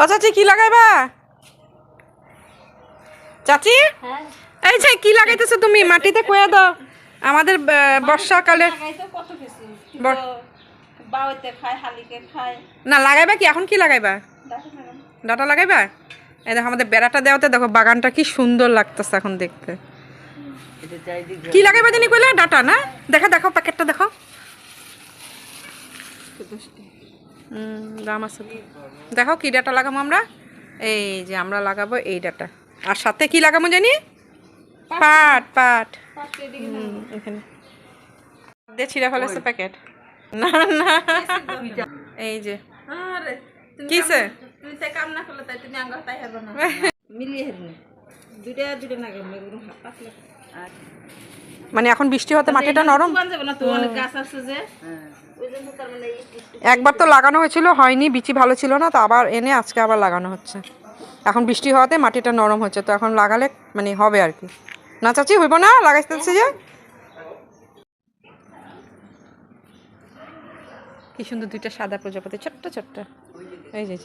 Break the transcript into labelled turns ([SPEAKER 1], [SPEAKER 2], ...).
[SPEAKER 1] ও চাচি কি লাগাইবা? চাচি?
[SPEAKER 2] হ্যাঁ।
[SPEAKER 1] এই যে কি লাগাইতেছো তুমি? মাটিতে কয়া দাও। আমাদের বর্ষাকালে না লাগাইবা কি? এখন কি লাগাইবা? ডাটা লাগাইবা? এই দেখো আমাদের বেড়াটা দেওয়াতে দেখো বাগানটা কি সুন্দর লাগতেছে এখন দেখতে। কি লাগাইবা জানি কইলে? ডাটা না? দেখো দেখো প্যাকেটটা দেখো। দাম আছে। দেখো কী ডাটা লাগাবো আমরা? এই যে আমরা লাগাবো এই ডাটা। আর সাথে কি লাগাবো জানি? পাট। পাট এখানে। দিয়ে ছিঁড়ে ফেলেছে প্যাকেট। না না। এই যে।
[SPEAKER 2] আরে তুমি
[SPEAKER 1] কিসে
[SPEAKER 2] মিলিয়ে দুইটা দুইটা না
[SPEAKER 1] মানে এখন বৃষ্টি হতে মাটিটা নরম?
[SPEAKER 2] বান যাবে না তো অনেক গাছ আছে যে? ওই জন্য তার মানে
[SPEAKER 1] একবার তো লাগানো হয়েছিল হয়নি বিচি ভালো ছিল না তো আবার এনে আজকে আবার লাগানো হচ্ছে। এখন বৃষ্টি হওয়াতে মাটিটা নরম হচ্ছে তো এখন লাগালে মানে হবে আর কি। না চাচি হইব না? লাগাইতেছে যে? কি সুন্দর দুইটা সাদা প্রজাপতি ছোট্ট ছোট্ট। এই যে।